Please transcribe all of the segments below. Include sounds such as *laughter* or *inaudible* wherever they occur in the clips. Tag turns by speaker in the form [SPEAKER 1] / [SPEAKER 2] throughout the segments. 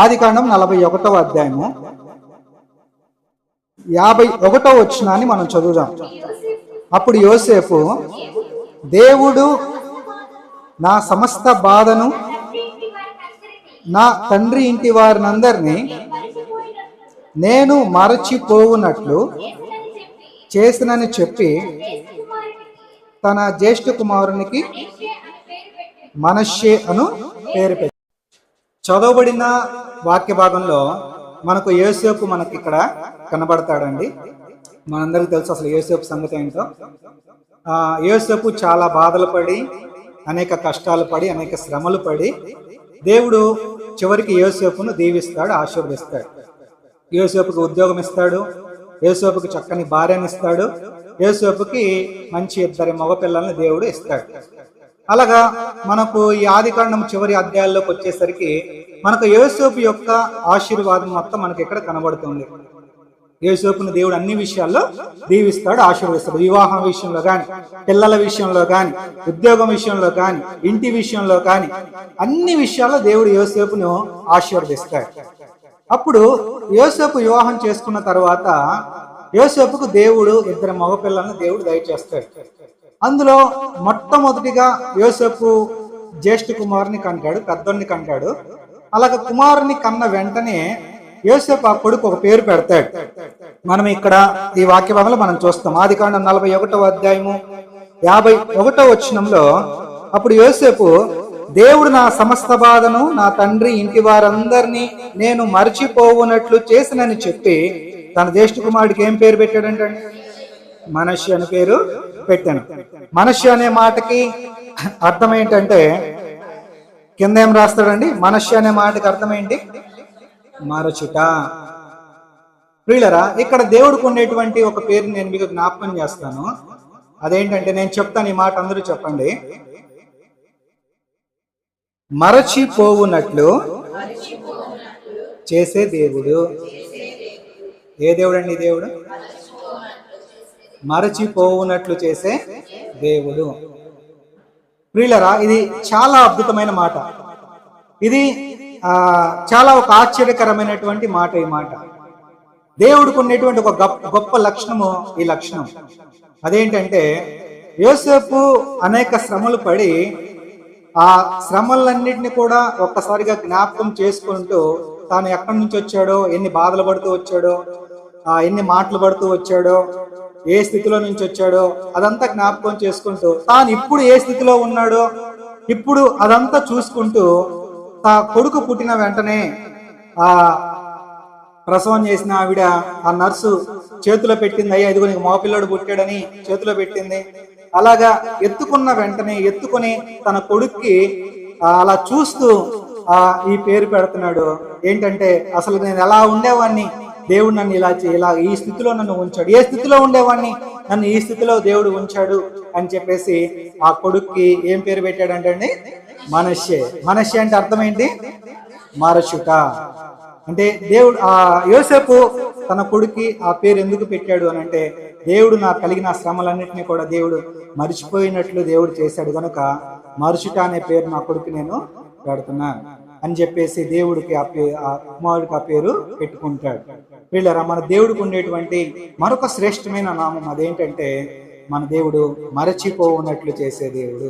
[SPEAKER 1] ఆది కాండం నలభై ఒకటవ అధ్యాయము. యాభై ఒకటో వచ్చినాన్ని మనం చదువుదాం. అప్పుడు యోసేపు దేవుడు నా సమస్త బాధను నా తండ్రి ఇంటి వారినందరినీ నేను మరచిపోవునట్లు చేసినని చెప్పి తన జ్యేష్ఠ కుమారునికి మనషే అను పేరు పెట్టి చదవబడిన వాక్య భాగంలో మనకు ఏసేపు మనకి ఇక్కడ కనబడతాడండి. మనందరికీ తెలుసు అసలు ఏసేపు సంగతి ఏంటో. ఆ చాలా బాధలు పడి అనేక కష్టాలు పడి అనేక శ్రమలు పడి దేవుడు చివరికి యేసేపును దీవిస్తాడు ఆశీర్వదిస్తాడు. యేసేపుకి ఉద్యోగం ఇస్తాడు యేసేపుకి చక్కని భార్యని ఇస్తాడు యేసేపుకి మంచి ఇద్దరి మగపిల్లల్ని దేవుడు ఇస్తాడు. అలాగా మనకు ఈ ఆదికాండం చివరి అధ్యాయాల్లోకి వచ్చేసరికి మనకు యేసోపు యొక్క ఆశీర్వాదం మొత్తం మనకి ఇక్కడ కనబడుతుంది. యేసోపుని దేవుడు అన్ని విషయాల్లో దీవిస్తాడు ఆశీర్వదిస్తాడు. వివాహం విషయంలో కానీ పిల్లల విషయంలో కానీ ఉద్యోగం విషయంలో కానీ ఇంటి విషయంలో కానీ అన్ని విషయాల్లో దేవుడు యోసేపును ఆశీర్వదిస్తాడు. అప్పుడు యోసేపు వివాహం చేసుకున్న తర్వాత యోసేపుకు దేవుడు ఇద్దరు మగపిల్లలను దేవుడు దయచేస్తాడు. అందులో మొట్టమొదటిగా యోసేపు జ్యేష్ఠ కుమారుని కంటాడు పెద్దోడిని కంటాడు అలాగే కుమారుని కన్న వెంటనే యోసేపు ఆ కొడుకు ఒక పేరు పెడతాడు. మనం ఇక్కడ ఈ వాక్య భాగంలో మనం చూస్తాం. ఆది కాండం నలభై ఒకటవ అధ్యాయము యాభై ఒకటో వచ్చినంలో అప్పుడు యోసేపు దేవుడు నా సమస్త బాధను నా తండ్రి ఇంటి వారందరినీ నేను మర్చిపోవునట్లు చేసినని చెప్పి తన జ్యేష్ఠ కుమారుడికి ఏం పేరు పెట్టాడంటే మనషి అని పేరు పెట్టాను. మనిషి అనే మాటకి అర్థం ఏంటంటే కింద ఏం రాస్తాడండి? మనిషి అనే మాటకి అర్థం ఏంటి మరచుట. ప్రియులరా ఇక్కడ దేవుడికి ఉండేటువంటి ఒక పేరు నేను మీకు జ్ఞాపకం చేస్తాను. అదేంటంటే నేను చెప్తాను ఈ మాట అందరూ చెప్పండి. మరచిపోవునట్లు చేసే దేవుడు. ఏ దేవుడు అండి దేవుడు? మరచిపోవునట్లు చేసే దేవుడు. ప్రియులరా ఇది చాలా అద్భుతమైన మాట. ఇది చాలా ఒక ఆశ్చర్యకరమైనటువంటి మాట ఈ మాట. దేవుడికి ఉన్నటువంటి ఒక గొప్ప గొప్ప లక్షణము ఈ లక్షణం. అదేంటంటే యోసేపు అనేక శ్రమలు పడి ఆ శ్రమలన్నింటినీ కూడా ఒక్కసారిగా జ్ఞాపకం చేసుకుంటూ తాను ఎక్కడి నుంచి వచ్చాడో ఎన్ని బాధలు పడుతూ వచ్చాడో ఎన్ని మాటలు పడుతూ వచ్చాడో ఏ స్థితిలో నుంచి వచ్చాడో అదంతా జ్ఞాపకం చేసుకుంటూ తాను ఇప్పుడు ఏ స్థితిలో ఉన్నాడో ఇప్పుడు అదంతా చూసుకుంటూ తా కొడుకు పుట్టిన వెంటనే ఆ ప్రసవం చేసిన ఆవిడ ఆ నర్సు చేతిలో పెట్టింది అయ్యా ఇదిగో నీకు మోపిల్లాడు పుట్టాడని చేతిలో పెట్టింది. అలాగా ఎత్తుకున్న వెంటనే ఎత్తుకొని తన కొడుక్కి అలా చూస్తూ ఆ ఈ పేరు పెడుతున్నాడు. ఏంటంటే అసలు నేను ఎలా ఉండేవాడిని దేవుడు నన్ను ఇలా ఇలా ఈ స్థితిలో నన్ను ఉంచాడు. ఏ స్థితిలో ఉండేవాడిని? నన్ను ఈ స్థితిలో దేవుడు ఉంచాడు అని చెప్పేసి ఆ కొడుక్కి ఏం పేరు పెట్టాడు అంటే మనషే మనషే అంటే అర్థం ఏంటి? మరచుట. అంటే దేవుడు ఆ యోసేపు తన కొడుక్కి ఆ పేరు ఎందుకు పెట్టాడు అని అంటే దేవుడు నాకు కలిగిన శ్రమలన్నింటినీ కూడా దేవుడు మరిచిపోయినట్లు దేవుడు చేశాడు కనుక మరుచుట అనే పేరు నా కొడుకు నేను పెడుతున్నాను అని చెప్పేసి దేవుడికి ఆ పే ఆ కుమారుడికి ఆ పేరు పెట్టుకుంటాడు. వీళ్ళరా మన దేవుడికి ఉండేటువంటి మరొక శ్రేష్టమైన నామం అదేంటంటే మన దేవుడు మరచిపోవున్నట్లు చేసే దేవుడు.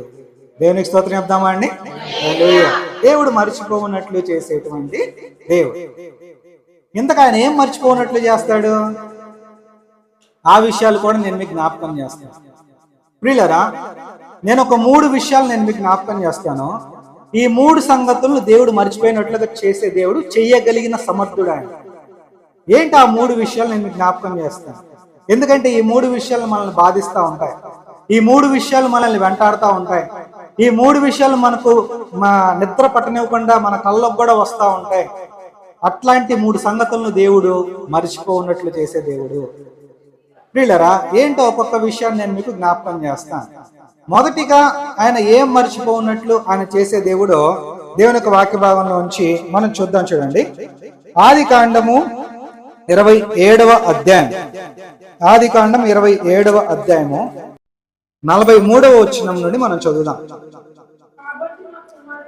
[SPEAKER 1] దేవునికి స్తోత్రం చెప్దామా అండి? దేవుడు మర్చిపోవునట్లు చేసేటువంటి దేవుడు. ఇంతకు ఆయన ఏం మర్చిపోనట్లు చేస్తాడు? ఆ విషయాలు కూడా నేను మీకు జ్ఞాపకం చేస్తాను. ప్రియులరా నేను ఒక మూడు విషయాలు నేను మీకు జ్ఞాపకం చేస్తాను. ఈ మూడు సంగతులను దేవుడు మర్చిపోయినట్లుగా చేసే దేవుడు చెయ్యగలిగిన సమర్థుడు ఆయన. ఏంటి ఆ మూడు విషయాలు నేను మీకు జ్ఞాపకం చేస్తాను? ఎందుకంటే ఈ మూడు విషయాలు మనల్ని బాధిస్తూ ఉంటాయి. ఈ మూడు విషయాలు మనల్ని వెంటాడుతూ ఉంటాయి. ఈ మూడు విషయాలు మనకు మా నిద్ర పట్టనివ్వకుండా మన కళ్ళకు కూడా వస్తూ ఉంటాయి. అట్లాంటి మూడు సంగతులను దేవుడు మర్చిపోనట్లు చేసే దేవుడు. వీళ్ళరా ఏంటో ఒక్కొక్క విషయాన్ని నేను మీకు జ్ఞాపకం చేస్తాను. మొదటిగా ఆయన ఏం మర్చిపోనట్లు ఆయన చేసే దేవుడో దేవుని యొక్క వాక్య భాగంలో ఉంచి మనం చూద్దాం చూడండి. ఆది కాండము ఇరవై ఏడవ అధ్యాయం. ఆది కాండం ఇరవై ఏడవ అధ్యాయము. నలభై మూడవ వచ్చినం నుండి మనం చదువుదాం.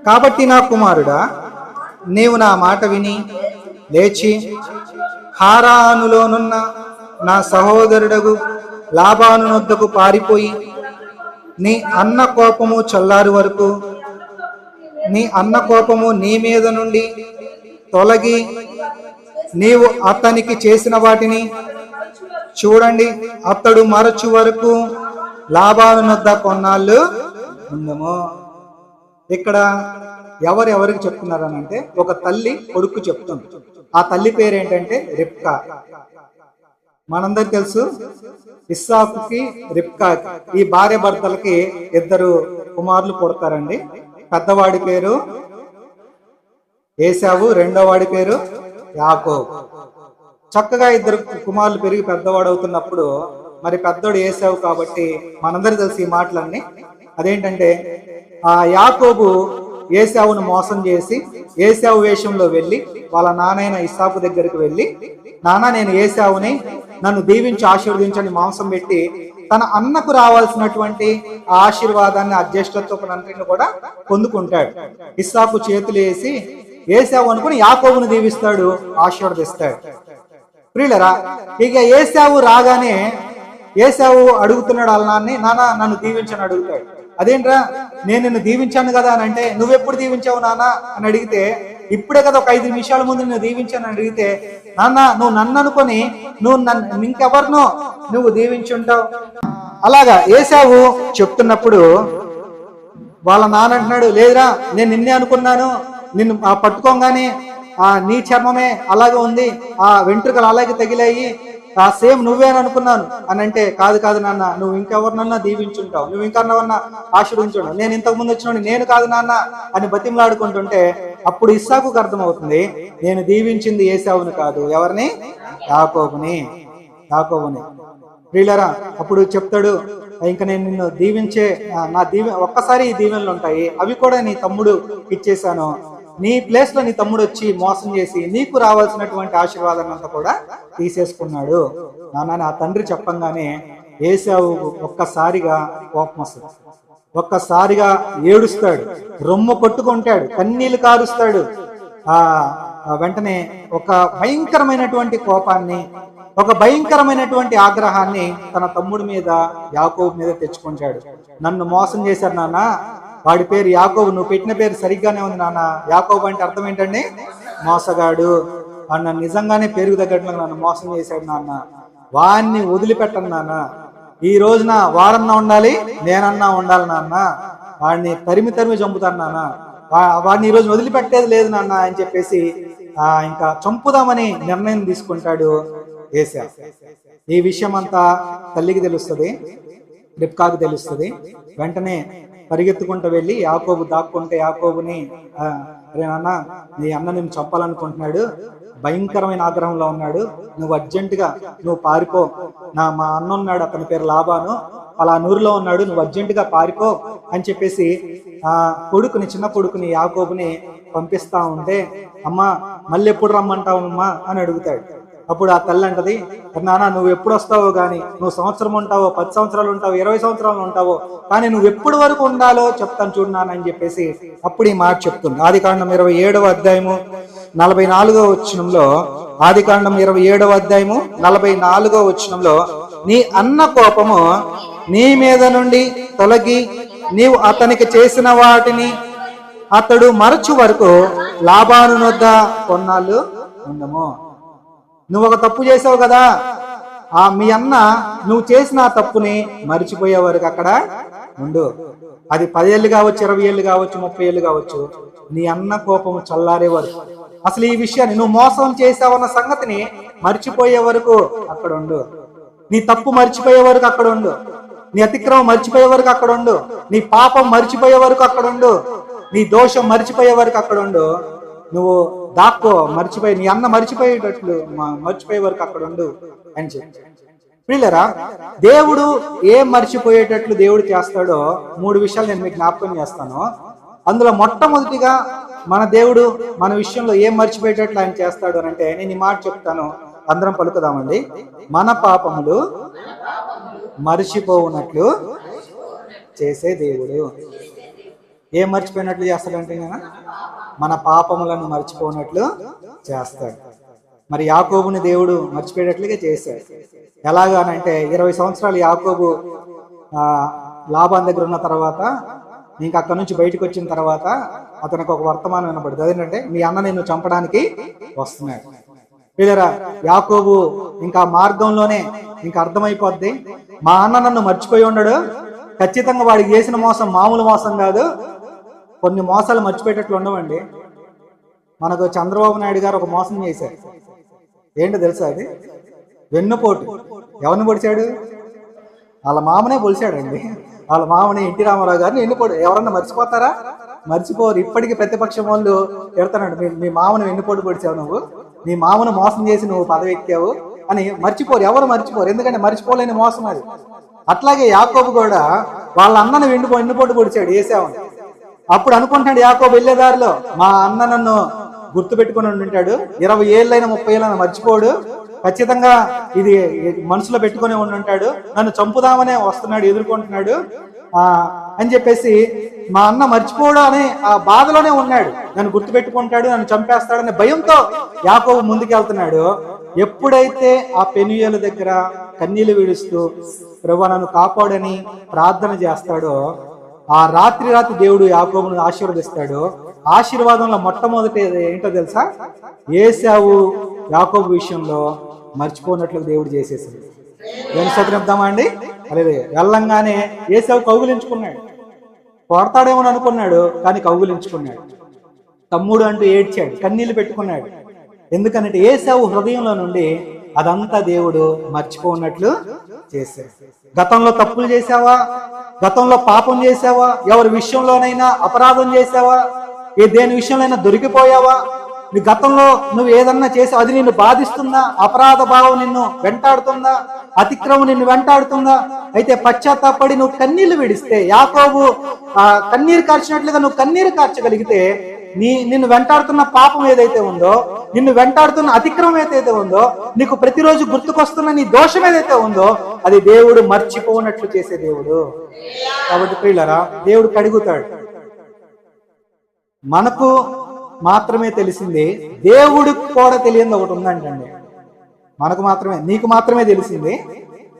[SPEAKER 1] కాబట్టి నా కుమారుడా నీవు నా మాట విని లేచి హారానులోనున్న నా సహోదరుడగు లాభాను నొద్దకు పారిపోయి నీ అన్న కోపము చల్లారు వరకు నీ అన్న కోపము నీ మీద నుండి తొలగి నీవు అతనికి చేసిన వాటిని చూడండి. అతడు మరచు వరకు లాభాలనొద్ద కొన్నాళ్ళు ఉందము ఇక్కడ ఎవరు ఎవరికి చెప్తున్నారని అంటే ఒక తల్లి కొడుకు చెప్తుంది. ఆ తల్లి పేరు ఏంటంటే రిప్కా మనందరికి తెలుసు ఇస్సాకుకి రిప్కా ఈ భార్య భర్తలకి ఇద్దరు కుమారులు పుడతారండి. పెద్దవాడి పేరు ఏసావు రెండో వాడి పేరు యాకో చక్కగా ఇద్దరు కుమారులు పెరిగి పెద్దవాడు అవుతున్నప్పుడు మరి పెద్దోడు వేసావు కాబట్టి మనందరి తెలిసి ఈ మాటలన్నీ. అదేంటంటే ఆ యాకోబు ఏసావును మోసం చేసి ఏసావు వేషంలో వెళ్ళి వాళ్ళ నానైన ఇస్సాకు దగ్గరికి వెళ్ళి నాన్న నేను ఏసావుని నన్ను దీవించి ఆశీర్వదించని మాంసం పెట్టి తన అన్నకు రావాల్సినటువంటి ఆ ఆశీర్వాదాన్ని ఆ జ్యేష్ఠత్వపునంతటిని కూడా పొందుకుంటాడు. ఇస్సాకు చేతులు వేసి ఏసావు అనుకుని యాకోబును దీవిస్తాడు ఆశీర్వదిస్తాడు. ప్రియులరా ఇక ఏసావు రాగానే ఏసావు అడుగుతున్నాడు వాళ్ళ నాన్ని నాన్న నన్ను దీవించని అడుగుతాడు. అదేంట్రా నేను నిన్ను దీవించాను కదా అని అంటే నువ్వెప్పుడు దీవించావు నాన్న? అని అడిగితే ఇప్పుడే కదా ఒక ఐదు నిమిషాల ముందు నిన్ను దీవించాను అని అడిగితే నాన్న నువ్వు నన్ను అనుకొని నువ్వు నన్ను ఇంకెవరినో నువ్వు దీవించుంటావు? అలాగా ఏసావు చెప్తున్నప్పుడు వాళ్ళ నాన్న అంటున్నాడు లేదురా నేను నిన్నే అనుకున్నాను నిన్ను ఆ పట్టుకోగానే ఆ నీ చర్మమే అలాగే ఉంది. ఆ వెంట్రుకలు అలాగే తగిలాయి. ఆ సేమ్ నువ్వే అని అనుకున్నాను. అని అంటే కాదు కాదు నాన్న నువ్వు ఇంకెవరినన్నా దీవించుంటావు. నువ్వు ఇంకన్నా ఆశీర్వించుంటావు నేను ఇంతకు ముందు వచ్చిన నేను కాదు నాన్న అని బతిమలాడుకుంటుంటే అప్పుడు ఇస్సాకు అర్థమవుతుంది నేను దీవించింది ఏసావుని కాదు. ఎవరిని? యాకోబుని. యాకోబుని. ప్రియులరా అప్పుడు చెప్తాడు ఇంకా నేను నిన్ను దీవించే నా దీవె ఒక్కసారి ఈ దీవెనలు ఉంటాయి. అవి కూడా నీ తమ్ముడు ఇచ్చేసాను నీ ప్లేస్లో నీ తమ్ముడు వచ్చి మోసం చేసి నీకు రావాల్సినటువంటి ఆశీర్వాదం అంతా కూడా తీసేసుకున్నాడు. నాన్న ఆ తండ్రి చెప్పంగానే ఏసావు ఒక్కసారిగా కోపం వస్తుంది. ఒక్కసారిగా ఏడుస్తాడు. రొమ్ము కొట్టుకుంటాడు. కన్నీళ్ళు కారుస్తాడు. ఆ ఆ వెంటనే ఒక భయంకరమైనటువంటి కోపాన్ని ఒక భయంకరమైనటువంటి ఆగ్రహాన్ని తన తమ్ముడి మీద యాకోబు మీద తెచ్చుకుంటాడు. నన్ను మోసం చేశారు నాన్న. వాడి పేరు యాకోబు. నువ్వు పెట్టిన పేరు సరిగ్గానే ఉంది నాన్న. యాకోబు అంటే అర్థం ఏంటండి? మోసగాడు. వాడు నన్ను నిజంగానే పేరుకు తగ్గట్లు నన్ను మోసం చేశాడు నాన్న. వాడిని వదిలిపెట్టను నాన్న. ఈ రోజున వాడన్నా ఉండాలి నేనన్నా ఉండాలి నాన్న. వాడిని తరిమి తరిమి చంపుతాను నాన్న. వా- వాడిని ఈ రోజు వదిలిపెట్టేది లేదు నాన్న అని చెప్పేసి ఆ ఇంకా చంపుదామని నిర్ణయం తీసుకుంటాడు ఏసా. ఈ విషయం అంతా తల్లికి తెలుస్తుంది రిప్కాకు తెలుస్తుంది. వెంటనే పరిగెత్తుకుంటూ వెళ్ళి యాకోబు దాక్కుంటే యాకోబుని ఆ, అరే నాన్న నీ అన్న నేను చంపాలనుకుంటున్నాడు భయంకరమైన ఆగ్రహంలో ఉన్నాడు నువ్వు అర్జెంటుగా నువ్వు పారిపో. నా మా అన్న ఉన్నాడు అతని పేరు లాభాను అలా నూరులో ఉన్నాడు నువ్వు అర్జెంటుగా పారిపో అని చెప్పేసి ఆ కొడుకుని చిన్న కొడుకుని యాకోబుని పంపిస్తా ఉంటే అమ్మా మళ్ళీ ఎప్పుడు రమ్మంటావు అమ్మా? అని అడుగుతాడు. అప్పుడు ఆ తల్లి అంటది నాన్న నువ్వు ఎప్పుడు వస్తావో గాని నువ్వు సంవత్సరం ఉంటావో పది సంవత్సరాలు ఉంటావో ఇరవై సంవత్సరాలు ఉంటావో కానీ నువ్వు ఎప్పుడు వరకు ఉండాలో చెప్తాను చూడు నాన్న అని చెప్పేసి అప్పుడు ఈ మాట చెప్తుంది. ఆది కాండం ఇరవై ఏడవ అధ్యాయము నలభై నాలుగో వచనంలో ఆది కాండం ఇరవై ఏడవ అధ్యాయము నలభై నాలుగో వచనంలో నీ అన్న కోపము నీ మీద నుండి తొలగి నీవు అతనికి చేసిన వాటిని అతడు మరచు వరకు లాభాను నొద్ద కొన్నాళ్ళు ఉండము. నువ్వు ఒక తప్పు చేసావు కదా. ఆ మీ అన్న నువ్వు చేసిన ఆ తప్పుని మరిచిపోయే వరకు అక్కడ ఉండు. అది పదేళ్ళు కావచ్చు ఇరవై ఏళ్ళు కావచ్చు ముప్పై ఏళ్ళు కావచ్చు నీ అన్న కోపం చల్లారే వరకు. అసలు ఈ విషయాన్ని నువ్వు మోసం చేసావన్న సంగతిని మర్చిపోయే వరకు అక్కడ ఉండు. నీ తప్పు మర్చిపోయే వరకు అక్కడ ఉండు. నీ అతిక్రమం మర్చిపోయే వరకు అక్కడ ఉండు. నీ పాపం మర్చిపోయే వరకు అక్కడ ఉండు. నీ దోషం మర్చిపోయే వరకు అక్కడ ఉండు. నువ్వు దాక్కో మర్చిపోయి నీ అన్న మర్చిపోయేటట్లు మర్చిపోయే వరకు అక్కడ ఉండు అని చెప్పి. ప్రియులరా దేవుడు ఏం మర్చిపోయేటట్లు దేవుడు చేస్తాడో మూడు విషయాలు నేను మీకు జ్ఞాపకం చేస్తాను. అందులో మొట్టమొదటిగా మన దేవుడు మన విషయంలో ఏం మర్చిపోయేటట్లు ఆయన చేస్తాడు అని అంటే నేను ఈ మాట చెప్తాను. అందరం పలుకుదామండి. మన పాపములు మర్చిపోవునట్లు చేసే దేవుడు. ఏం మర్చిపోయినట్లు చేస్తాడంటే నేను మన పాపములను మర్చిపోనట్లు చేస్తాడు. మరి యాకోబుని దేవుడు మర్చిపోయేటట్లుగా చేశాడు. ఎలాగానంటే ఇరవై సంవత్సరాలు యాకోబు లాభం లాభాన్ దగ్గర ఉన్న తర్వాత ఇంకా అక్కడ నుంచి బయటకు వచ్చిన తర్వాత అతనికి ఒక వర్తమానం వినపడుతుంది అదేంటంటే మీ అన్న నిన్ను చంపడానికి వస్తున్నాడు. వీళ్ళరా యాకోబు ఇంకా మార్గంలోనే ఇంకా అర్థమైపోద్ది. మా అన్న నన్ను మర్చిపోయి ఉండడు. ఖచ్చితంగా వాడికి చేసిన మోసం మామూలు మోసం కాదు. కొన్ని మోసాలు మర్చిపోయేటట్లు ఉండవండి. మనకు చంద్రబాబు నాయుడు గారు ఒక మోసం చేశారు. ఏంటో తెలుసా అది? వెన్నుపోటు. ఎవరిని పొడిచాడు? వాళ్ళ మామనే పొలిచాడండి వాళ్ళ మామని ఎన్టీ రామారావు గారిని వెన్నుపోటు. ఎవరన్నా మర్చిపోతారా? మర్చిపోరు. ఇప్పటికీ ప్రతిపక్షం వాళ్ళు ఎడతానండి మీ మీ మామను వెన్నుపోటు పొడిచావు నువ్వు. నీ మామను మోసం చేసి నువ్వు పదవి ఎక్కావు అని మర్చిపోరు. ఎవరు మర్చిపోరు? ఎందుకంటే మర్చిపోలేని మోసం అది. అట్లాగే యాకోబు కూడా వాళ్ళ అన్నను వెన్నుపో వెన్నుపోటు పొడిచాడు. ఏసావని అప్పుడు అనుకుంటాడు యాకోబు వెళ్ళేదారిలో మా అన్న నన్ను గుర్తు పెట్టుకుని ఉంటాడు ఇరవై ఏళ్ళైనా ముప్పై ఏళ్ళైనా మర్చిపోడు. ఖచ్చితంగా ఇది మనసులో పెట్టుకుని ఉండి ఉంటాడు నన్ను చంపుదామనే వస్తున్నాడు ఎదుర్కొంటున్నాడు. ఆ అని చెప్పేసి మా అన్న మర్చిపోడు అని ఆ బాధలోనే ఉన్నాడు. నన్ను గుర్తు పెట్టుకుంటాడు నన్ను చంపేస్తాడనే భయంతో యాకోబు ముందుకెళ్తున్నాడు. ఎప్పుడైతే ఆ పెనుయల దగ్గర కన్నీళ్ళు విడుస్తూ ప్రభు నన్ను కాపాడని ప్రార్థన చేస్తాడో ఆ రాత్రి రాత్రి దేవుడు యాకోబును ఆశీర్వదిస్తాడు. ఆశీర్వాదంలో మొట్టమొదటి ఏంటో తెలుసా? ఏసావు యాకోబు విషయంలో మర్చిపోనట్లు దేవుడు చేసేసింది. ఏం సత్యనిద్దామా అండి? అదే వెళ్ళంగానే ఏసావు కౌగులించుకున్నాడు. కొడతాడేమో అనుకున్నాడు కానీ కౌగులించుకున్నాడు. తమ్ముడు అంటూ ఏడ్చాడు కన్నీళ్ళు పెట్టుకున్నాడు. ఎందుకంటే ఏసావు హృదయంలో నుండి అదంతా దేవుడు మర్చిపోనట్లు చేశాడు. గతంలో తప్పులు చేసావా గతంలో పాపం చేసావా ఎవరి విషయంలోనైనా అపరాధం చేసావా ఏ దేని విషయంలోనైనా దొరికిపోయావా? నీ గతంలో నువ్వు ఏదన్నా చేసావు అది నిన్ను బాధిస్తుందా? అపరాధ భావం నిన్ను వెంటాడుతుందా? అతిక్రమం నిన్ను వెంటాడుతుందా? అయితే పశ్చాత్తాపడి నువ్వు కన్నీళ్ళు విడిస్తే యాకోబు ఆ కన్నీరు కార్చినట్లుగా నువ్వు కన్నీరు కార్చగలిగితే నీ నిన్ను వెంటాడుతున్న పాపం ఏదైతే ఉందో నిన్ను వెంటాడుతున్న అతిక్రమం ఏదైతే ఉందో నీకు ప్రతిరోజు గుర్తుకొస్తున్న నీ దోషం ఏదైతే ఉందో అది దేవుడు మర్చిపోనట్లు చేసే దేవుడు. కాబట్టి ప్రియులరా దేవుడు కడుగుతాడు. మనకు మాత్రమే తెలిసింది దేవుడికి కూడా తెలియంది ఒకటి ఉందంటండి. మనకు మాత్రమే నీకు మాత్రమే తెలిసింది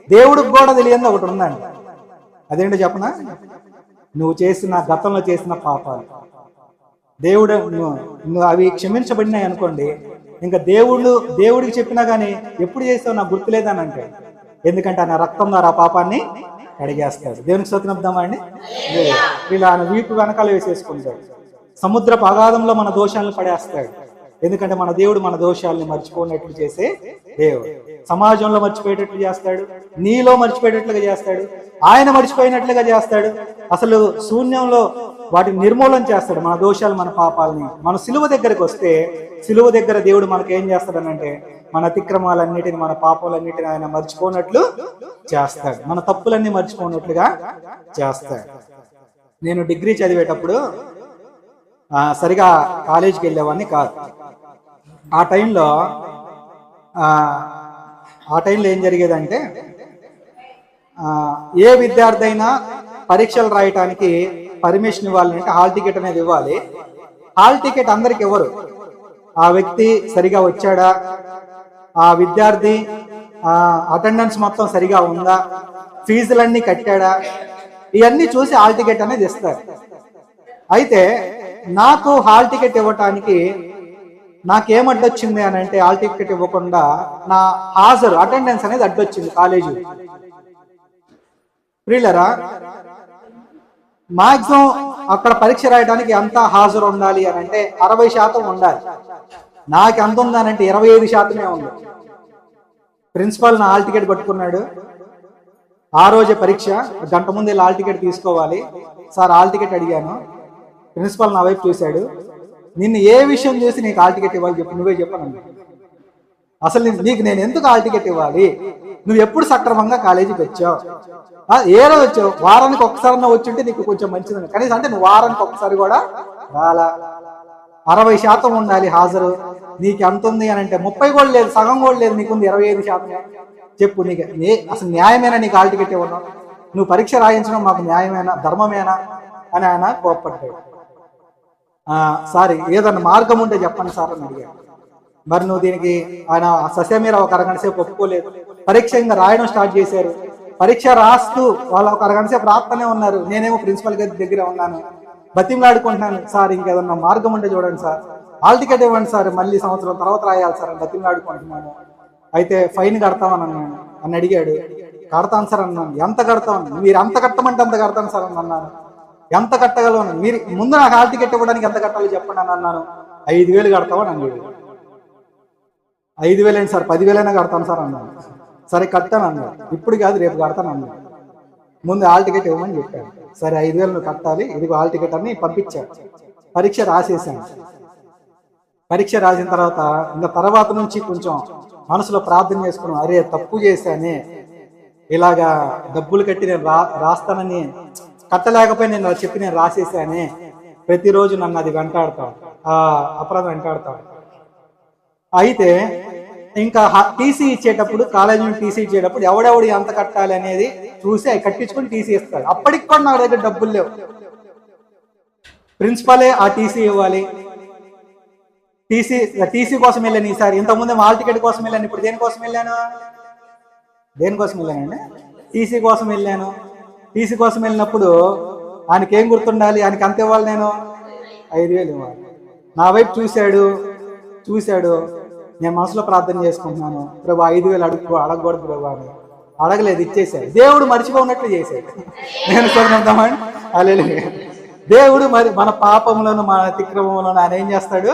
[SPEAKER 1] దేవుడికి కూడా తెలియంది ఒకటి ఉందండి అదేంటో చెప్పనా? నువ్వు చేసిన గతంలో చేసిన పాపాలు. దేవుడు అవి క్షమించబడినాయి అనుకోండి. ఇంకా దేవుళ్ళు దేవుడికి చెప్పినా కానీ ఎప్పుడు చేస్తావు నాకు గుర్తులేదని అంటే ఎందుకంటే ఆయన రక్తం ద్వారా ఆ పాపాన్ని కడిగేస్తాడు. దేవునికి స్తోత్రం అండి? ఇలా ఆయన వీపు వెనకాల వేసేసుకుంటాడు సముద్రపు అగాధంలో మన దోషాలను పడేస్తాడు. ఎందుకంటే మన దేవుడు మన దోషాలని మర్చిపోయినట్లు చేసే దేవుడు. సమాజంలో మర్చిపోయేటట్లు చేస్తాడు. నీలో మర్చిపోయేటట్లుగా చేస్తాడు. ఆయన మర్చిపోయినట్లుగా చేస్తాడు. అసలు శూన్యంలో వాటిని నిర్మూలన చేస్తాడు మన దోషాలు మన పాపాలని. మన సిలువ దగ్గరకు వస్తే సిలువ దగ్గర దేవుడు మనకి ఏం చేస్తాడనంటే మన అతిక్రమాలన్నిటిని మన పాపాలన్నిటిని ఆయన మర్చిపోనట్లు చేస్తాడు. మన తప్పులన్నీ మర్చిపోనట్లుగా చేస్తాడు. నేను డిగ్రీ చదివేటప్పుడు సరిగా కాలేజీకి వెళ్ళేవాడిని కాదు. ఆ టైంలో ఆ, టైంలో ఏం జరిగేదంటే ఏ విద్యార్థి అయినా పరీక్షలు రాయటానికి పర్మిషన్ ఇవ్వాలంటే హాల్ టికెట్ అనేది ఇవ్వాలి. హాల్ టికెట్ అందరికి ఇవ్వరు ఆ వ్యక్తి సరిగా వచ్చాడా? ఆ విద్యార్థి అటెండెన్స్ మొత్తం సరిగా ఉందా? ఫీజులన్నీ కట్టాడా? ఇవన్నీ చూసి హాల్ టికెట్ అనేది ఇస్తారు. అయితే నాకు హాల్ టికెట్ ఇవ్వటానికి నాకేం అడ్డొచ్చింది అని అంటే హాల్ టికెట్ ఇవ్వకుండా నా హాజరు అటెండెన్స్ అనేది అడ్డొచ్చింది కాలేజీ ప్రియులరా మాక్సిమం అక్కడ పరీక్ష రాయడానికి ఎంత హాజరు ఉండాలి అని అంటే అరవై శాతం ఉండాలి. నాకు ఎంత ఉందనంటే ఇరవై ఐదు శాతమే ఉంది. ప్రిన్సిపాల్ నా హాల్ టికెట్ పట్టుకున్నాడు. ఆ రోజే పరీక్ష గంట ముందే హాల్ టికెట్ తీసుకోవాలి. సార్ హాల్ టికెట్ అడిగాను. ప్రిన్సిపాల్ నా వైపు చూశాడు. నిన్ను ఏ విషయం చూసి నీకు హాల్ టికెట్ ఇవ్వాలి చెప్పు నువ్వే చెప్పను అసలు నీకు నేను ఎందుకు హాల్ టికెట్ ఇవ్వాలి? నువ్వు ఎప్పుడు సక్రమంగా కాలేజీకి వచ్చావు ఏ రోజు వచ్చావు? వారానికి ఒకసారి వచ్చుంటే నీకు కొంచెం మంచిది కనీసం అంటే నువ్వు వారానికి ఒకసారి కూడా రాలా. అరవై శాతం ఉండాలి హాజరు. నీకు ఎంత ఉంది అని అంటే ముప్పై కూడా లేదు సగం కూడా లేదు నీకుంది ఇరవై ఐదు శాతం. చెప్పు నీకు ఏ అసలు న్యాయమేనా నీకు హాల్ టికెట్ ఇవ్వడం? నువ్వు పరీక్ష రాయించడం మాకు న్యాయమేనా? ధర్మమేనా? అని ఆయన కోప్పడ్డాడు. "ఆ, సారీ ఏదన్నా మార్గం ఉంటే చెప్పండి సార్ అని అడిగాడు. మరి నువ్వు దీనికి ఆయన సస్యమీర ఒక అరగంట సేపు ఒప్పుకోలేదు. పరీక్ష ఇంకా రాయడం స్టార్ట్ చేశారు. పరీక్ష రాస్తూ వాళ్ళు ఒక అరగంట సేపు రాస్తూనే ఉన్నారు. నేనేమో ప్రిన్సిపల్ గారి దగ్గర ఉన్నాను. బతిమలాడుకుంటున్నాను. సార్ ఇంకేదన్నా మార్గం ఉంటే చూడండి సార్. హాల్ టికెట్ ఇవ్వండి సార్. మళ్ళీ సంవత్సరం తర్వాత రాయాలి సార్ అని బతిమలాడుకుంటున్నాను. అయితే ఫైన్ కడతామని అన్నాను. అని అడిగాడు. కడతాను సార్ అన్నాను. ఎంత కడతాను మీరు ఎంత కట్టమంటే అంత కడతాను సార్ అని అన్నాను. ఎంత కట్టగలను? మీరు ముందు నాకు హాల్ టికెట్ ఇవ్వడానికి ఎంత కట్టాలో చెప్పండి అని అన్నాను. ఐదు వేలు కడతామని అన్నాడు. ఐదు వేలేంటి సార్ పదివేలైనా కడతాను సార్ అన్నాను సరే కట్టాను అన్నాడు. ఇప్పుడు కాదు రేపు కడతాను అన్నాడు. ముందు హాల్ టికెట్ ఇవ్వమని చెప్పాడు. సరే ఐదు వేలు నువ్వు కట్టాలి ఇదిగో హాల్ టికెట్ అని పంపించాడు. పరీక్ష రాసేసాను పరీక్ష రాసిన తర్వాత ఇంకా తర్వాత నుంచి కొంచెం మనసులో ప్రార్థన చేసుకున్నాం. అరే తప్పు చేశానే. ఇలాగా డబ్బులు కట్టి నేను రా రాస్తానని కట్టలేకపోయి నేను చెప్పి నేను రాసేసానే ప్రతిరోజు నన్ను అది వెంటాడతాడు. ఆ అపరాధం వెంటాడతాడు. అయితే ఇంకా టీసీ ఇచ్చేటప్పుడు కాలేజీ నుంచి టీసీ ఇచ్చేటప్పుడు ఎవడెవడు ఎంత కట్టాలి అనేది చూసి అవి కట్టించుకుని టీసీ ఇస్తాడు అప్పటికి కూడా నా దగ్గర డబ్బులు లేవు. ప్రిన్సిపాలే ఆ టీసీ ఇవ్వాలి. టీసీ టీసీ కోసం వెళ్ళాను ఈసారి. ఇంతకుముందు హాల్ టికెట్ కోసం వెళ్ళాను. ఇప్పుడు దేనికోసం వెళ్ళాను? దేనికోసం వెళ్ళానండి టీసీ కోసం వెళ్ళాను. టీసీ కోసం వెళ్ళినప్పుడు ఆయనకి ఏం గుర్తుండాలి? ఆయనకి అంత ఇవ్వాలి నేను? ఐదు వేలు ఇవ్వాలి. నా వైపు చూశాడు. చూశాడు. నేను మనసులో ప్రార్థన చేసుకుంటున్నాను. ప్రభు ఐదు వేలు అడుగు అడగకూడదు ప్రభు అని. అడగలేదు ఇచ్చేసాడు దేవుడు మర్చిపోనట్లు చేశాడు నేను చూద్దామని అలే దేవుడు మరి మన పాపములను మన అతిక్రమములను ఆయన ఏం చేస్తాడు?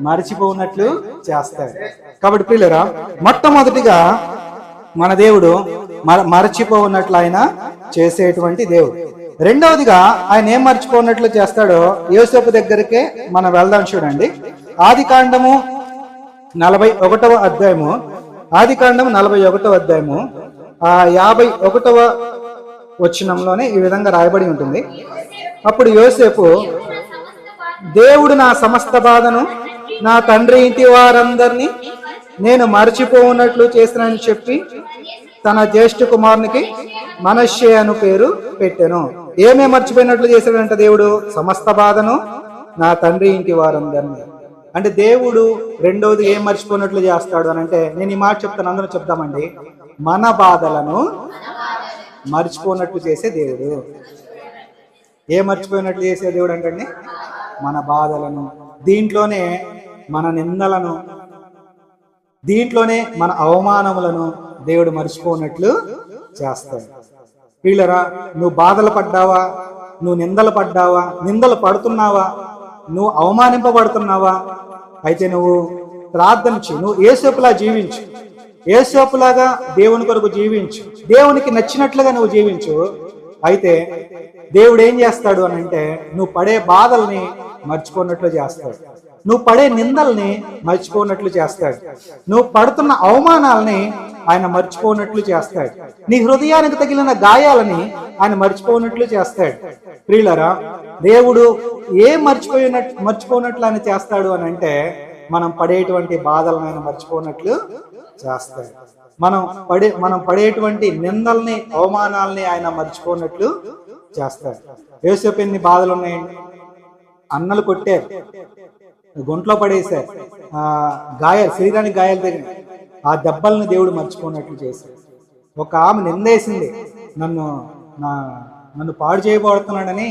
[SPEAKER 1] మర్చిపోనట్లు చేస్తాడు. కాబట్టి పిల్లరా మొట్టమొదటిగా మన దేవుడు మన మరచిపోనట్లు ఆయన చేసేటువంటి దేవుడు. రెండవదిగా ఆయన ఏం మర్చిపోనట్లు చేస్తాడో యోసేపు దగ్గరికే మనం వెళ్దాం చూడండి. ఆది కాండము నలభై ఒకటవ అధ్యాయము. ఆది కాండం నలభై ఒకటవ అధ్యాయము. ఆ యాభై ఒకటవ వచ్చినంలోనే ఈ విధంగా రాయబడి ఉంటుంది. అప్పుడు యోసేపు దేవుడు నా సమస్త బాధను నా తండ్రి ఇంటి వారందరినీ నేను మరచిపోనట్లు చేసినని చెప్పి తన జ్యేష్ఠ కుమారునికి మనశ్శే అను పేరు పెట్టెను. ఏమే మర్చిపోయినట్లు చేశాడంట దేవుడు? సమస్త బాధను నా తండ్రి ఇంటి వారందరినీ. అంటే దేవుడు రెండవది ఏం మర్చిపోయినట్లు చేస్తాడు అని అంటే నేను ఈ మాట చెప్తాను అందరూ చెప్తామండి మన బాధలను మర్చిపోనట్లు చేసే దేవుడు. ఏ మర్చిపోయినట్లు చేసే దేవుడు అంటే మన బాధలను. దీంట్లోనే మన నిందలను దీంట్లోనే మన అవమానములను దేవుడు మర్చిపోనట్లు చేస్తాడు. వీళ్ళరా నువ్వు బాధలు పడ్డావా? నువ్వు నిందలు పడ్డావా? నిందలు పడుతున్నావా? నువ్వు అవమానింపబడుతున్నావా? అయితే నువ్వు ప్రార్థన చేయి నువ్వు ఏసేపులా జీవించు. ఏసేపులాగా దేవుని కొరకు జీవించు. దేవునికి నచ్చినట్లుగా నువ్వు జీవించు. అయితే దేవుడు ఏం చేస్తాడు అని అంటే నువ్వు పడే బాధల్ని మర్చిపోనట్లు చేస్తాడు. నువ్వు పడే నిందల్ని మర్చిపోనట్లు చేస్తాడు. నువ్వు పడుతున్న అవమానాలని ఆయన మర్చిపోనట్లు చేస్తాడు. నీ హృదయానికి తగిలిన గాయాలని ఆయన మర్చిపోనట్లు చేస్తాడు. ప్రియులరా దేవుడు ఏ మర్చిపోయినట్టు మర్చిపోనట్లు ఆయన చేస్తాడు అని అంటే మనం పడేటువంటి బాధలను ఆయన మర్చిపోనట్లు చేస్తాడు. మనం పడే మనం పడేటువంటి నిందల్ని అవమానాల్ని ఆయన మర్చిపోనట్లు చేస్తాడు. యోసేపు ఎన్ని బాధలు ఉన్నాయండి అన్నలు కొట్టారు. గుంట్లో పడేశారు. ఆ గాయాలు శరీరానికి గాయాలు తగిన ఆ దెబ్బల్ని దేవుడు మర్చిపోనట్లు చేశాడు. ఒక ఆమె నిందేసింది. నన్ను నా నన్ను పాడు చేయబడుతున్నాడని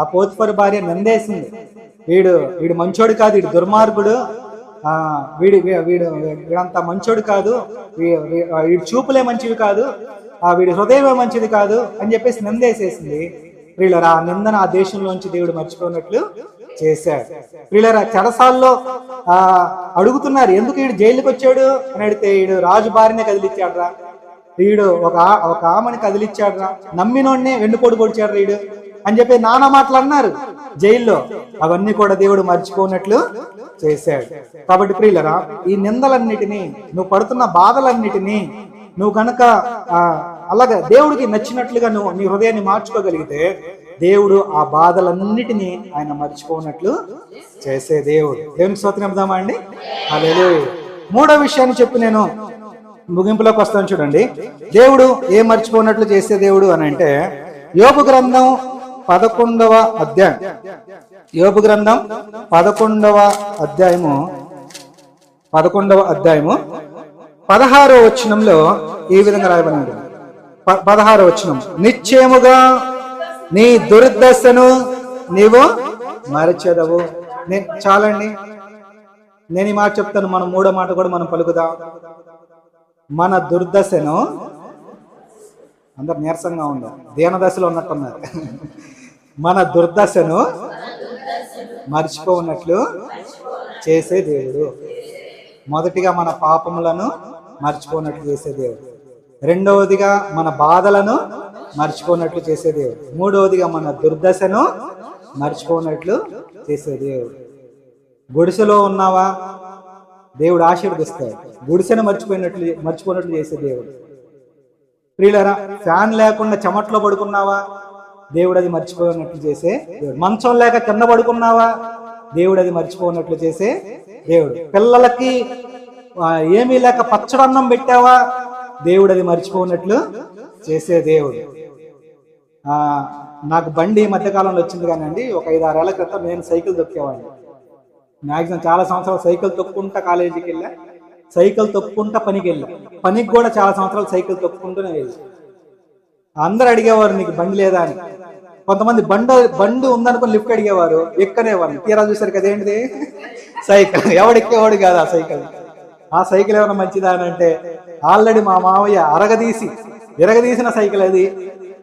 [SPEAKER 1] ఆ పోతిపరి భార్య నిందేసింది. వీడు వీడు మంచోడు కాదు వీడు దుర్మార్గుడు. ఆ వీడు వీడు వీడంత మంచోడు కాదు. వీడి చూపులే మంచివి కాదు. ఆ వీడి హృదయమే మంచిది కాదు అని చెప్పేసి నిందేసేసింది. ప్రియులరా ఆ నిందన ఆ దేశంలోంచి దేవుడు మర్చిపోయినట్లు చేశాడు. వీళ్ళరా చెరసాల్లో ఆ అడుగుతున్నారు ఎందుకు వీడు జైలుకి వచ్చాడు అని అడిగితే వీడు రాజు బారినే కదిలిచ్చాడురా. వీడు ఒక ఒక ఆమెని కదిలిచ్చాడురా. నమ్మినోడిని వెన్నుపోటు పొడిచాడు వీడు అని చెప్పి నానా మాటలు అన్నారు. జైల్లో. అవన్నీ కూడా దేవుడు మర్చిపోనట్లు చేశాడు. కాబట్టి ప్రియులరా ఈ నిందలన్నిటినీ నువ్వు పడుతున్న బాధలన్నిటినీ నువ్వు కనుక ఆ, అలాగే దేవుడికి నచ్చినట్లుగా నువ్వు నీ హృదయాన్ని మార్చుకోగలిగితే దేవుడు ఆ బాధలన్నిటినీ ఆయన మర్చిపోనట్లు చేసే దేవుడు. దేవునికి స్తోత్రం అండి? అదే మూడో విషయాన్ని చెప్పి నేను. ముగింపులోకి వస్తాం చూడండి. దేవుడు ఏ మర్చిపోనట్లు చేసే దేవుడు అని అంటే యోగు గ్రంథం పదకొండవ అధ్యాయం. యోపు గ్రంథం పదకొండవ అధ్యాయము పదకొండవ అధ్యాయము పదహారో వచనంలో ఈ విధంగా రాయబడి ప- పదహారో వచనం. నిశ్చయముగా నీ దుర్దశను నీవు మరచెదవు. నేను చాలండి. నేను ఈ మాట చెప్తాను మన మూడో మాట కూడా మనం పలుకుదాం. మన దుర్దశను అందరు నీరసంగా ఉన్నారు. దీనదశలో ఉన్నట్టున్నారు. మన దుర్దశను మర్చిపోనట్లు చేసే దేవుడు. మొదటిగా మన పాపములను మర్చిపోనట్లు చేసే దేవుడు. రెండవదిగా మన బాధలను మర్చిపోనట్లు చేసే దేవుడు. మూడవదిగా మన దుర్దశను మర్చిపోనట్లు చేసే దేవుడు. గుడిసెలో ఉన్నావా? దేవుడు ఆశీర్వదిస్తాడు. గుడిసెను మర్చిపోయినట్లు మర్చిపోయినట్లు చేసే దేవుడు. ప్రియులరా ఫ్యాన్ లేకుండా చెమట్లో పడుకున్నావా? దేవుడు అది మర్చిపోయినట్లు చేసే దేవుడు. మంచం లేక కింద పడుకున్నావా? దేవుడు అది మర్చిపోయినట్లు చేసే దేవుడు. పిల్లలకి ఏమీ లేక పచ్చడన్నం పెట్టావా? దేవుడు అది మర్చిపోయినట్లు చేసే దేవుడు. నాకు బండి ఈ మధ్యకాలంలో వచ్చింది కానండి ఒక ఐదు ఆరేళ్ళ క్రితం నేను సైకిల్ దొక్కేవాడిని మ్యాక్సిమం చాలా సంవత్సరాలు సైకిల్ తొక్కుంటా కాలేజీకి వెళ్ళా. సైకిల్ తొక్కుంటా పనికి వెళ్ళా. పనికి కూడా చాలా సంవత్సరాలు సైకిల్ తొక్కుంటూనే వెళ్ళా. అందరు అడిగేవారు నీకు బండి లేదా? అని. కొంతమంది బండి బండి ఉందనుకుని లిఫ్ట్ అడిగేవారు ఎక్కనేవారు తీరా చూసారు కదా ఏంటిది? సైకిల్ ఎవడెక్కేవాడు కాదు ఆ సైకిల్ ఆ సైకిల్ ఏమైనా మంచిదా అని అంటే ఆల్రెడీ మా మావయ్య అరగదీసి ఇరగదీసిన సైకిల్ అది.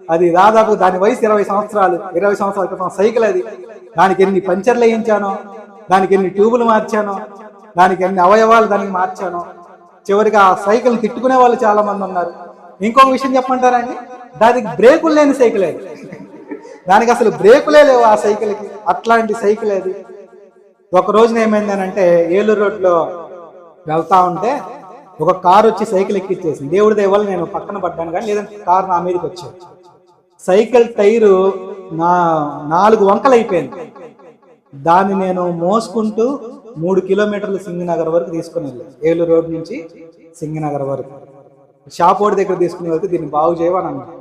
[SPEAKER 1] అది దాదాపు దాని వయసు ఇరవై సంవత్సరాలు ఇరవై సంవత్సరాల క్రితం సైకిల్ అది. దానికి ఎన్ని పంచర్లు వేయించానో దానికి ఎన్ని ట్యూబులు మార్చానో దానికి ఎన్ని అవయవాలు దానికి మార్చానో చివరికి ఆ సైకిల్ తిట్టుకునే వాళ్ళు చాలా మంది ఉన్నారు. ఇంకొక విషయం చెప్పమంటారండి దానికి బ్రేకులు లేని సైకిల్. అది దానికి అసలు బ్రేకులే లేవు ఆ సైకిల్కి. అట్లాంటి సైకిల్ అది ఒక రోజున ఏమైందనంటే ఏలూరు రోడ్లో వెళ్తా ఉంటే ఒక కారు వచ్చి సైకిల్ ఎక్కిచ్చేసింది. దేవుడి దయ నేను పక్కన పడ్డాను కానీ లేదంటే కారు నా మీదకి వచ్చేది. సైకిల్ టైరు నా నాలుగు వంకలు అయిపోయింది దాన్ని నేను మోసుకుంటూ మూడు కిలోమీటర్లు సింగనగర్ వరకు తీసుకుని వెళ్ళాను ఏలూరు రోడ్ నుంచి సింగనగర్ వరకు. షాప్ ఓడి దగ్గర తీసుకుని వెళ్తే దీన్ని బాగు చేయమని అన్నాడు.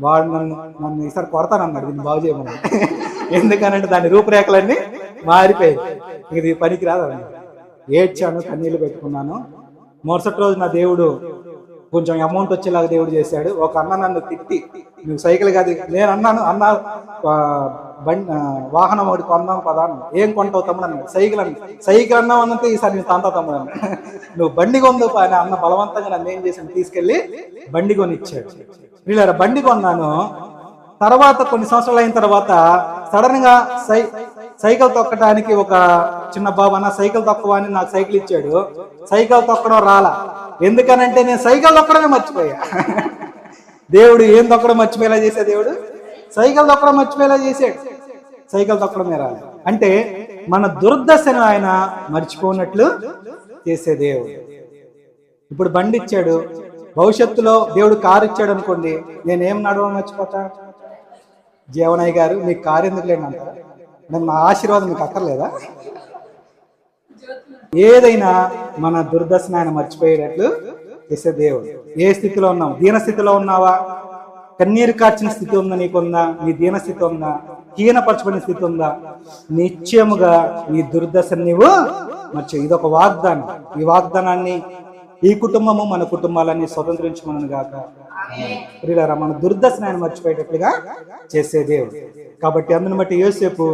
[SPEAKER 1] వాడు నన్ను నన్ను ఈసారి కొడతానన్నాడు దీన్ని బాగు చేయమని. ఎందుకనంటే దాని రూపురేఖలన్నీ మారిపోయాయి. ఇది పనికి రాదు ఏడ్చాను కన్నీళ్ళు పెట్టుకున్నాను. మరుసటి రోజు నా దేవుడు కొంచెం అమౌంట్ వచ్చేలాగా దేవుడు చేశాడు. ఒక అన్న నన్ను తిట్టి నువ్వు సైకిల్ కాదు నేను అన్నాను అన్న బండి వాహనం ఒకటి కొందాం పదా ఏం కొంటావు తమ్ముడు అన్నాడు. సైకిల్ అన్న సైకిల్ అన్నావు అన్నంత ఈసారి నేను తంతా తమ్ముడు అన్న *laughs* నువ్వు బండి కొందు అని అన్న బలవంతంగా నన్ను ఏం చేశాను తీసుకెళ్ళి బండి కొనిచ్చాడు. వీళ్ళ బండి కొన్నాను. తర్వాత కొన్ని సంవత్సరాలు అయిన తర్వాత సడన్గా సై సైకిల్ తొక్కడానికి ఒక చిన్న బాబు అన్న సైకిల్ తొక్కవా అని నాకు సైకిల్ ఇచ్చాడు. సైకిల్ తొక్కడం రాలా. ఎందుకనంటే నేను సైకిల్ తొక్కడమే మర్చిపోయా. *laughs* దేవుడు ఏం తొక్కడం మర్చిపోయేలా చేసే దేవుడు? సైకిల్ తొక్కడం మర్చిపోయేలా చేసాడు సైకిల్ తొక్కడం రాలి అంటే మన దుర్దశను ఆయన మర్చిపోనట్లు చేసే దేవుడు. ఇప్పుడు బండి ఇచ్చాడు. భవిష్యత్తులో దేవుడు కారు ఇచ్చాడు అనుకోండి నేనేం నడవ మర్చిపోతా? జీవనయ్య గారు మీకు కారు ఎందుకు లేని అంటారా నేను నా ఆశీర్వాదం మీకు అక్కర్లేదా? ఏదైనా మన దుర్దశను ఆయన మర్చిపోయేటట్లు చేసే దేవుడు. ఏ స్థితిలో ఉన్నాం? దీన స్థితిలో ఉన్నావా? కన్నీరు కార్చిన స్థితి ఉందా నీకుందా? నీ దీన స్థితి ఉందా? హీనపరచబడిన స్థితి ఉందా? నిశ్చయముగా నీ దుర్దశను నీవు మర్చి. ఇదొక వాగ్దానం. ఈ వాగ్దానాన్ని ఈ కుటుంబము మన కుటుంబాలన్నీ స్వతంత్రించుకున్నాను గాక. ప్రియులారా మన దుర్దశను ఆయన మర్చిపోయేటట్లుగా చేసే దేవుడు. కాబట్టి అందుని బట్టి యోసేపు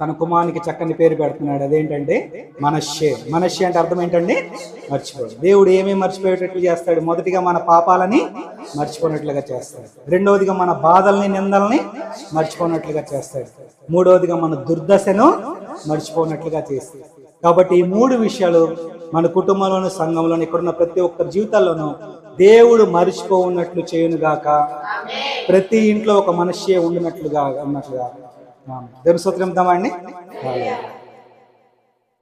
[SPEAKER 1] తన కుమారునికి చక్కని పేరు పెడుతున్నాడు. అదేంటంటే మనశ్శే మనశ్శే అంటే అర్థం ఏంటండి మర్చిపోడు. దేవుడు ఏమేమి మర్చిపోయేటట్లు చేస్తాడు? మొదటిగా మన పాపాలని మర్చిపోయినట్లుగా చేస్తాడు. రెండవదిగా మన బాధల్ని నిందల్ని మర్చిపోనట్లుగా చేస్తాడు. మూడవదిగా మన దుర్దశను మర్చిపోనట్లుగా చేస్తాడు. కాబట్టి ఈ మూడు విషయాలు మన కుటుంబంలోను సంఘంలోను ఇక్కడున్న ప్రతి ఒక్కరి జీవితాల్లోనూ దేవుడు మర్చిపోన్నట్లు చేయనుగాక ప్రతి ఇంట్లో ఒక మనిషి ఉండినట్లుగా ఉన్నట్లుగా దేవుని స్తోత్రం ఇద్దామండి